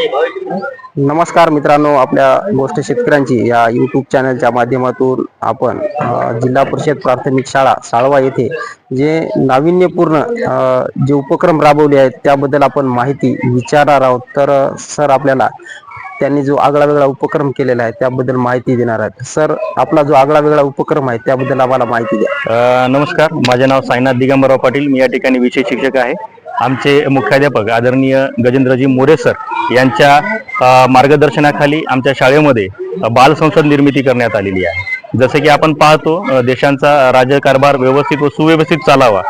नमस्कार मित्रांनो आपल्या गोष्ट शेतकऱ्यांची या यूट्यूब चॅनलच्या माध्यमातून आपण जिल्हा परिषद प्राथमिक शाळा साळवा येथे जे नाविन्यपूर्ण जे उपक्रम राबवले आहेत त्याबद्दल आपण माहिती विचारणार आहोत. तर सर आपल्याला त्यांनी जो आगळा वेगळा उपक्रम केलेला आहे त्याबद्दल माहिती देणार आहेत. सर आपला जो आगळा वेगळा उपक्रम आहे त्याबद्दल आम्हाला माहिती द्या. नमस्कार. माझे नाव साईनाथ दिगंबरराव पाटील. मी या ठिकाणी विषय शिक्षक आहे. आमचे मुख्याध्यापक आदरणीय गजेंद्रजी मोरे सर यांच्या मार्गदर्शनाखाली आमच्या शाळेमध्ये बालसंसद निर्मिती करण्यात आलेली आहे. जसे की आपण पाहतो देशांचा राज्यकारभार व्यवस्थित व सुव्यवस्थित चालावा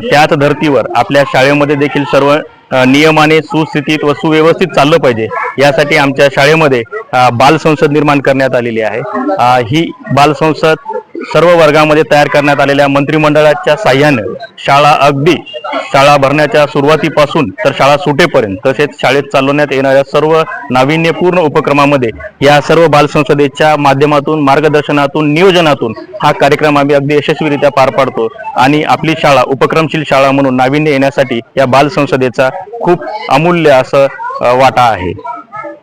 त्याच धर्तीवर आपल्या शाळेमध्ये देखील सर्व नियमाने सुस्थितीत व सुव्यवस्थित चाललं पाहिजे यासाठी आमच्या शाळेमध्ये बालसंसद निर्माण करण्यात आलेली आहे. ही बालसंसद सर्व वर्गामध्ये तयार करण्यात आलेल्या मंत्रिमंडळाच्या साह्यानं शाळा अगदी शाळा भरण्याच्या सुरुवातीपासून तर शाळा सुटेपर्यंत तसेच शाळेत चालवण्यात येणाऱ्या सर्व नाविन्यपूर्ण उपक्रमामध्ये या सर्व बालसंसदेच्या माध्यमातून मार्गदर्शनातून नियोजनातून हा कार्यक्रम आम्ही अगदी यशस्वीरित्या पार पाडतो. आणि आपली शाळा उपक्रमशील शाळा म्हणून नाविन्य येण्यासाठी या बालसंसदेचा खूप अमूल्य असं वाटा आहे.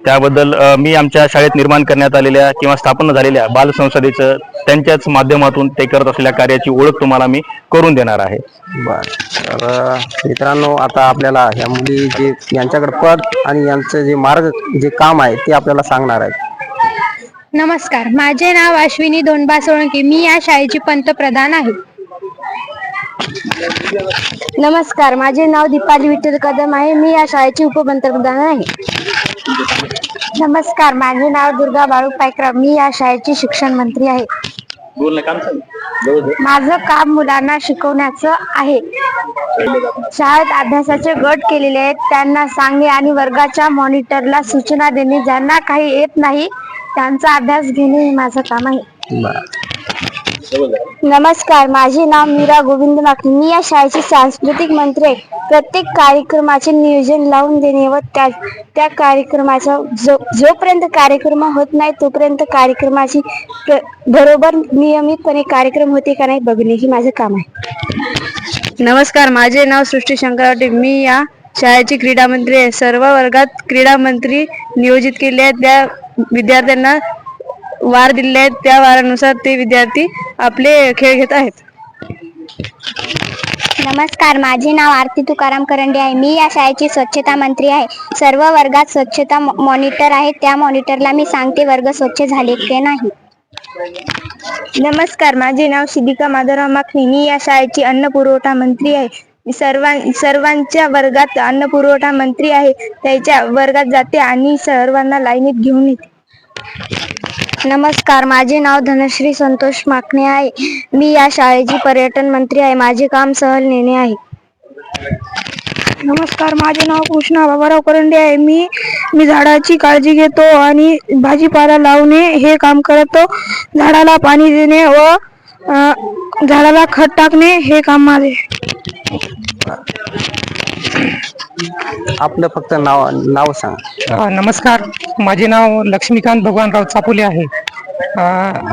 त्याबद्दल मी आमच्या शाळेत निर्माण करण्यात आलेल्या किंवा स्थापन झालेल्या बालसंसदेचं त्यांच्याच माध्यमातून ते करत असलेल्या कार्याची ओळख तुम्हाला मी करून देणार आहे. बर. तर मित्रांनो आता आपल्याला ह्या मुली जे यांच्याकडे पद आणि यांचं जे मार्ग जे काम आहे ते आपल्याला सांगणार आहेत. नमस्कार. माझे नाव अश्विनी दोंडबा सोळंकी. मी या शाळेची पंतप्रधान आहे. नमस्कार. माझे नाव दीपाली विठ्ठल कदम आहे. मी या शाळेची उपपंतप्रधान आहे. नमस्कार माझे नाव दुर्गा बाळू पायकरा मी या शाळेची शिक्षण मंत्री आहे. माझं काम मुलांना शिकवण्याचं आहे. शाळेत अभ्यासाचे गट केलेले आहेत. त्यांना सांगणे आणि वर्गाच्या मॉनिटरला सूचना देणे ज्यांना काही येत नाही त्यांचा अभ्यास घेणे हे माझं काम आहे. बर. नमस्कार माझे नाव मीरा गोविंद माकणे. मी या शाळेची सांस्कृतिक मंत्री आहे. प्रत्येक कार्यक्रमाचे नियोजन लावून देणे व त्या त्या कार्यक्रमाचा जो जोपर्यंत कार्यक्रम होत नाही तोपर्यंत कार्यक्रमाची बरोबर नियमितपणे कार्यक्रम होते का नाही बघणे हे माझं काम आहे. नमस्कार माझे नाव सृष्टी शंकरवाटे मी या शाळेची क्रीडा मंत्री आहे. सर्व वर्गात क्रीडा मंत्री नियोजित केले आहेत. त्या विद्यार्थ्यांना वार दिले आहेत त्या वारानुसार ते विद्यार्थी आपले खेळ घेत आहेत. नमस्कार माझे नाव आरती तुकाराम करंडे आहे. मी या शाळेची स्वच्छता मंत्री आहे. सर्व वर्गात स्वच्छता मॉनिटर आहे. त्या मॉनिटरला मी सांगते वर्ग स्वच्छ झाले की नाही. नमस्कार माझे नाव शिदिका माधवराव माखणी. मी या शाळेची अन्न पुरवठा मंत्री आहे. मी सर्वां सर्वांच्या वर्गात अन्न पुरवठा मंत्री आहे. त्याच्या वर्गात जाते आणि सर्वांना लाईनीत घेऊन येते. नमस्कार माझे नाव धनश्री संतोष माकणे आहे. मी या शाळेची पर्यटन मंत्री आहे. माझे काम सहल नेणे आहे. नमस्कार माझे नाव कृष्णा बाबाराव करंडे आहे. मी मी झाडाची काळजी घेतो आणि भाजीपाला लावणे हे काम करतो. झाडाला पाणी देणे व झाडाला खत टाकणे हे काम माझे. आपलं फक्त नाव नाव सांग. अ, नमस्कार. माझे नाव लक्ष्मीकांत भगवानराव चापुले आहे. अ,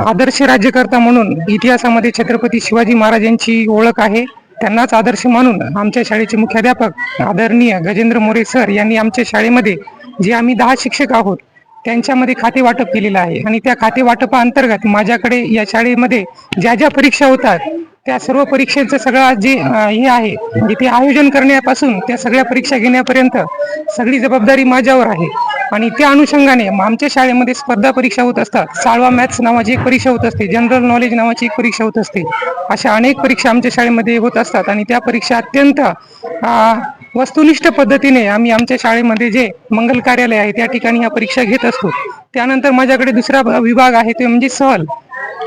आदर्श राज्यकर्ता म्हणून इतिहासामध्ये छत्रपती शिवाजी महाराजांची ओळख आहे. त्यांनाच आदर्श मानून आमच्या शाळेचे मुख्याध्यापक आदरणीय गजेंद्र मोरे सर यांनी आमच्या शाळेमध्ये जे आम्ही दहा शिक्षक आहोत त्यांच्यामध्ये खाते वाटप केलेलं आहे. आणि त्या खाते वाटपाअंतर्गत माझ्याकडे या शाळेमध्ये ज्या ज्या परीक्षा होतात त्या सर्व परीक्षेचं सगळं जे हे आहे म्हणजे ते आयोजन करण्यापासून त्या सगळ्या परीक्षा घेण्यापर्यंत सगळी जबाबदारी माझ्यावर आहे. आणि त्या अनुषंगाने आमच्या शाळेमध्ये स्पर्धा परीक्षा होत असतात. साळवा मॅथ्स नावाची एक परीक्षा होत असते. जनरल नॉलेज नावाची एक परीक्षा होत असते. अशा अनेक परीक्षा आमच्या शाळेमध्ये होत असतात आणि त्या परीक्षा अत्यंत वस्तुनिष्ठ पद्धतीने आम्ही आमच्या शाळेमध्ये जे मंगल कार्यालय आहे त्या ठिकाणी ह्या परीक्षा घेत असतो. त्यानंतर माझ्याकडे दुसरा विभाग आहे ते म्हणजे सहल.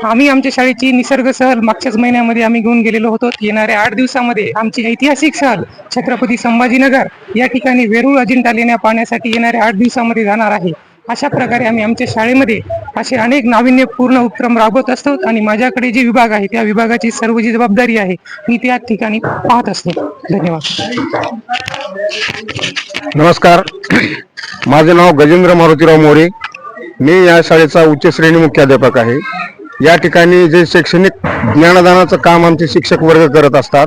आम्ही आमच्या शाळेची निसर्ग सहल मागच्याच महिन्यामध्ये आम्ही घेऊन गेलेलो होतो. येणाऱ्या आठ दिवसामध्ये आमची ऐतिहासिक सहल छत्रपती संभाजीनगर या ठिकाणी वेरूळ अजिंठा लेण्या पाहण्यासाठी येणाऱ्या आठ दिवसामध्ये जाणार आहे. अशा प्रकारे आम्ही आमच्या शाळेमध्ये असे अनेक नाविन्यपूर्ण उपक्रम राबवत असतो आणि माझ्याकडे जे विभाग आहे त्या विभागाची सर्व जी जबाबदारी आहे. मी त्या ठिकाणी पाहत असतो. धन्यवाद. नमस्कार. माझे नाव गजेंद्र मारुतीराव मोरे. मी या शाळेचा उच्च श्रेणी मुख्याध्यापक आहे. या ठिकाणी जे शैक्षणिक ज्ञानदानाचं काम आमचे शिक्षक वर्ग करत असतात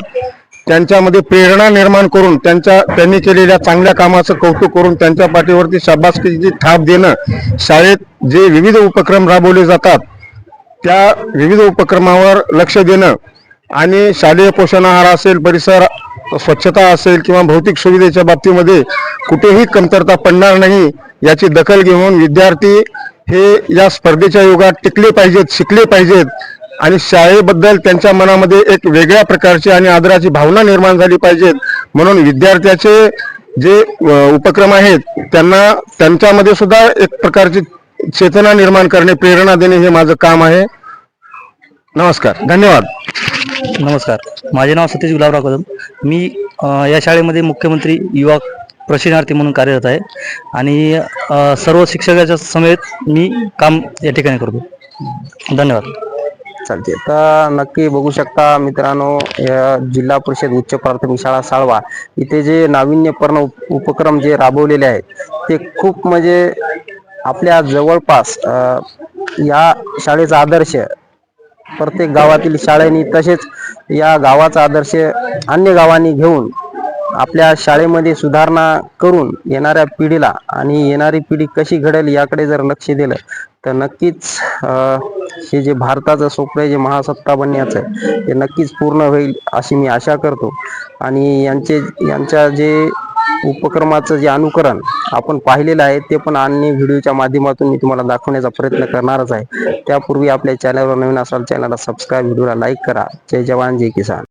त्यांच्यामध्ये प्रेरणा निर्माण करून त्यांच्या त्यांनी केलेल्या चांगल्या कामाचं कौतुक करून त्यांच्या पाठीवरती शाबासकीची थाप देणं शाळेत जे विविध उपक्रम राबवले जातात त्या विविध उपक्रमावर लक्ष देणं आणि शालेय पोषण आहार असेल परिसर स्वच्छता असेल किंवा भौतिक सुविधेच्या बाबतीमध्ये कुठेही कमतरता पडणार नाही याची दखल घेऊन विद्यार्थी हे या स्पर्धेच्या युगात टिकले पाहिजेत शिकले पाहिजेत आणि शाळेबद्दल त्यांच्या मनामध्ये एक वेगळ्या प्रकारची आणि आदराची भावना निर्माण झाली पाहिजेत. म्हणून विद्यार्थ्याचे जे उपक्रम आहेत त्यांना त्यांच्यामध्ये सुद्धा एक प्रकारची चेतना निर्माण करणे प्रेरणा देणे हे माझं काम आहे. नमस्कार. धन्यवाद. नमस्कार. माझे नाव सतीश गुलाबराव कदम. मी या शाळेमध्ये मुख्यमंत्री युवा प्रशिक्षणार्थी म्हणून कार्यरत आहे आणि सर्व शिक्षकाच्या समेत मी काम या ठिकाणी करतो. धन्यवाद. चालते तर नक्की बघू शकता मित्रांनो या जिल्हा परिषद उच्च प्राथमिक शाळा साळवा इथे जे नाविन्यपूर्ण उपक्रम जे राबवलेले आहेत ते खूप म्हणजे आपल्या जवळपास या शाळेचा आदर्श प्रत्येक गावातील शाळेनी तसेच या गावाचा आदर्श अन्य गावांनी घेऊन आपल्या शाळेमध्ये सुधारणा करून येणाऱ्या पिढीला आणि येणारी पिढी कशी घडेल याकडे जर लक्ष दिलं तर नक्कीच हे जे भारताचं स्वप्न आहे जे महासत्ता बनण्याचं ते नक्कीच पूर्ण होईल अशी मी आशा करतो. आणि यांचे यांच्या जे उपक्रमाचं जे अनुकरण आपण पाहिलेलं आहे ते पण अन्य व्हिडिओच्या माध्यमातून मी तुम्हाला दाखवण्याचा प्रयत्न करणारच आहे. त्यापूर्वी आपल्या चॅनलवर नवीन असाल चॅनलला सबस्क्राईब व्हिडिओला लाईक करा. जय जवान जय किसान.